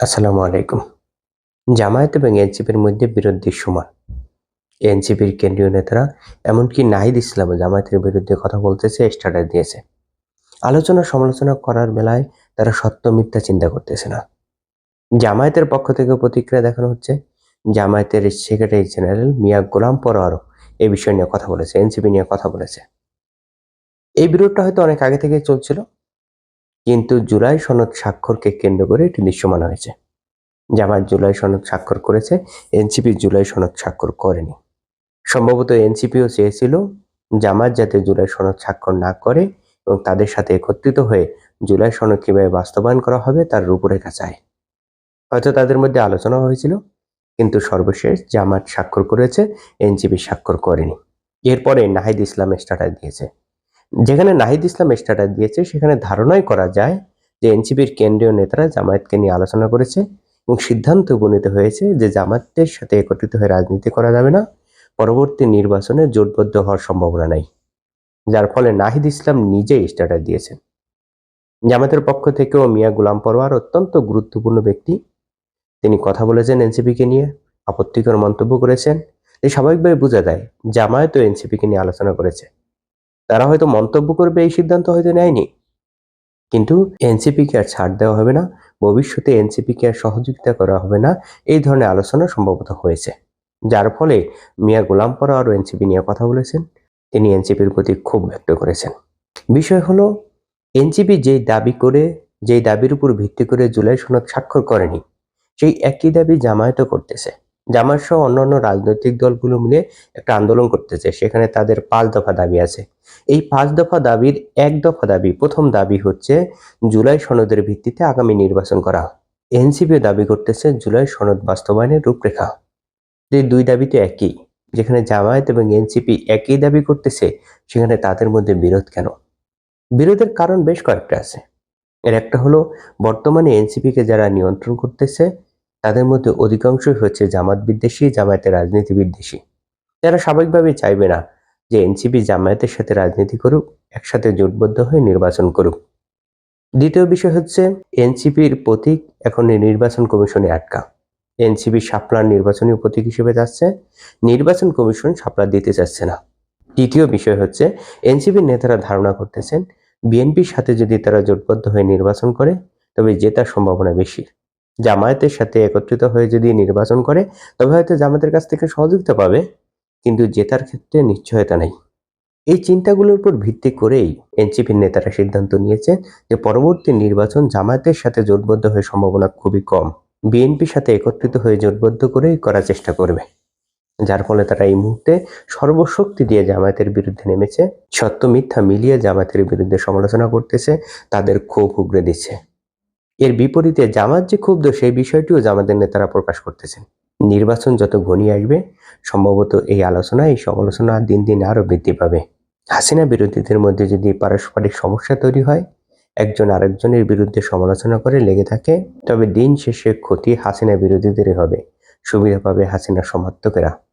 আসসালামু আলাইকুম। জামায়াত এবং এনসিপির মধ্যে বিরোধের সমান এনসিপির কেন্দ্রীয় নেতারা, এমনকি নাহিদ ইসলাম জামায়াতের বিরুদ্ধে কথা বলতেছে, স্ট্যাটাস দিয়েছে। আলোচনা সমালোচনা করার বেলায় তারা সত্য মিথ্যা চিন্তা করতেছে না। জামায়াতের পক্ষ থেকে প্রতিক্রিয়া দেখানো হচ্ছে, জামায়াতের সেক্রেটারি জেনারেল মিয়া গোলাম পরোয়ারও এই বিষয় নিয়ে কথা বলেছে, এনসিপি নিয়ে কথা বলেছে। এই বিরোধটা হয়তো অনেক আগে থেকে চলছিল কিন্তু জুলাই সনদ স্বাক্ষরকে কেন্দ্র করে এটি দৃশ্যমান হয়েছে। জামায়াত জুলাই সনদ স্বাক্ষর করেছে, এনসিপি জুলাই সনদ স্বাক্ষর করেনি। সম্ভবত এনসিপিও চেয়েছিল জামায়াত যাতে জুলাই সনদ স্বাক্ষর না করে এবং তাদের সাথে একত্রিত হয়ে জুলাই সনদ কীভাবে বাস্তবায়ন করা হবে তার রূপরেখা চায়। হয়তো তাদের মধ্যে আলোচনা হয়েছিল, কিন্তু সর্বশেষ জামায়াত স্বাক্ষর করেছে, এনসিপি স্বাক্ষর করেনি। এরপরে নাহিদ ইসলাম স্ট্যাটাস দিয়েছে। যেখানে নাহিদ ইসলাম স্ট্যাটাস দিয়েছে, সেখানে ধারণাই করা যায় যে এনসিপির কেন্দ্রীয় নেতারা জামায়াতকে নিয়ে আলোচনা করেছে এবং সিদ্ধান্ত উপনীত হয়েছে যে জামায়াতের সাথে একত্রিত হয়ে রাজনীতি করা যাবে না। পরবর্তী নির্বাচনে জোটবদ্ধ হওয়ার সম্ভাবনা নাই। যার ফলে নাহিদ ইসলাম নিজেই স্ট্যাটাস দিয়েছেন। জামাতের পক্ষ থেকেও মিয়া গুলাম পরোয়ার অত্যন্ত গুরুত্বপূর্ণ ব্যক্তি। তিনি কথা বলেছেন এনসিপিকে নিয়ে, আপত্তিকর মন্তব্য করেছেন। এই স্বাভাবিকভাবে বোঝা যায় জামায়াত ও এনসিপিকে নিয়ে আলোচনা করেছে। তারা হয়তো মন্তব্য করবে এই সিদ্ধান্ত হয়তো নেয়নি। কিন্তু এনসিপিকে আর ছাড় দেওয়া হবে না, ভবিষ্যতে এনসিপিকে আর সহযোগিতা করা হবে না, এই ধরনের আলোচনা সম্ভবত হয়েছে। যার ফলে মিয়া গোলাম পরা আরও এনসিপি নিয়ে কথা বলেছেন, তিনি এনসিপির প্রতি ক্ষোভ ব্যক্ত করেছেন। বিষয় হলো, এনসিপি যেই দাবি করে, যেই দাবির উপর ভিত্তি করে জুলাই সনদ স্বাক্ষর করেনি, সেই একই দাবি জামায়াতও করতেছে। জামায়াত সহ অন্যান্য রাজনৈতিক দলগুলো মিলে একটা আন্দোলন করতেছে। সেখানে তাদের পাঁচ দফা দাবি আছে। এই পাঁচ দফা দাবির এক দফা দাবি, প্রথম দাবি হচ্ছে জুলাই সনদের ভিত্তিতে আগামী নির্বাচন করা। এনসিপিও দাবি করতেছে জুলাই সনদ বাস্তবায়নের রূপরেখা। এই দুই দাবি তো একই, যেখানে জামায়াত এবং এনসিপি একই দাবি করতেছে, সেখানে তাদের মধ্যে বিরোধ কেন? বিরোধের কারণ বেশ কয়েকটা আছে। এর একটা হলো, বর্তমানে এনসিপিকে যারা নিয়ন্ত্রণ করতেছে তাদের মধ্যে অধিকাংশই হচ্ছে জামাত বিদ্বেষী, জামায়াতের রাজনীতি বিদ্বেষী। যারা স্বাভাবিকভাবেই চাইবে না যে এনসিপি জামায়াতের সাথে রাজনীতি করুক, একসাথে জোটবদ্ধ হয়ে নির্বাচন করুক। দ্বিতীয় বিষয় হচ্ছে, এনসিপির প্রতীক এখন নির্বাচন কমিশনে আটকা। এনসিপি শাপলার নির্বাচনী প্রতীক হিসেবে যাচ্ছে, নির্বাচন কমিশন শাপলা দিতে চাচ্ছে না। তৃতীয় বিষয় হচ্ছে, এনসিপির নেতারা ধারণা করতেছেন, বিএনপির সাথে যদি তারা জোটবদ্ধ হয়ে নির্বাচন করে, তবে জেতার সম্ভাবনা বেশি। জামায়াতের সাথে একত্রিত হয়ে যদি নির্বাচন করে, তবে হয়তো জামায়াতের কাছ থেকে সহযোগিতা পাবে। কিন্তু জেতার ক্ষেত্রে নিশ্চয়তা নেই। এই চিন্তাগুলোর উপর ভিত্তি করেই এনসিপির নেতারা সিদ্ধান্ত নিয়েছে যে পরবর্তী নির্বাচন জামায়াতের সাথে জোটবদ্ধ হয়ে সম্ভাবনা খুবই কম। বিএনপির সাথে একত্রিত হয়ে জোটবদ্ধ করেই করার চেষ্টা করবে। যার ফলে তারা এই মুহূর্তে সর্বশক্তি দিয়ে জামায়াতের বিরুদ্ধে নেমেছে। সত্য মিথ্যা মিলিয়ে জামায়াতের বিরুদ্ধে সমালোচনা করতেছে, তাদের ক্ষোভ উগড়ে দিচ্ছে। এর বিপরীতে জামাত যে ক্ষুব্ধ, সেই বিষয়টিও জামাতের নেতারা প্রকাশ করতেছেন। নির্বাচন যত ঘনিয়ে আসবে, সম্ভবত এই আলোচনা, এই সমালোচনা দিন দিন আরও বৃদ্ধি পাবে। হাসিনা বিরোধীদের মধ্যে যদি পারস্পরিক সমস্যা তৈরি হয়, একজন আরেকজনের বিরুদ্ধে সমালোচনা করে লেগে থাকে, তবে দিন শেষে ক্ষতি হাসিনা বিরোধীদেরই হবে। সুবিধা পাবে হাসিনা সমর্থকেরা।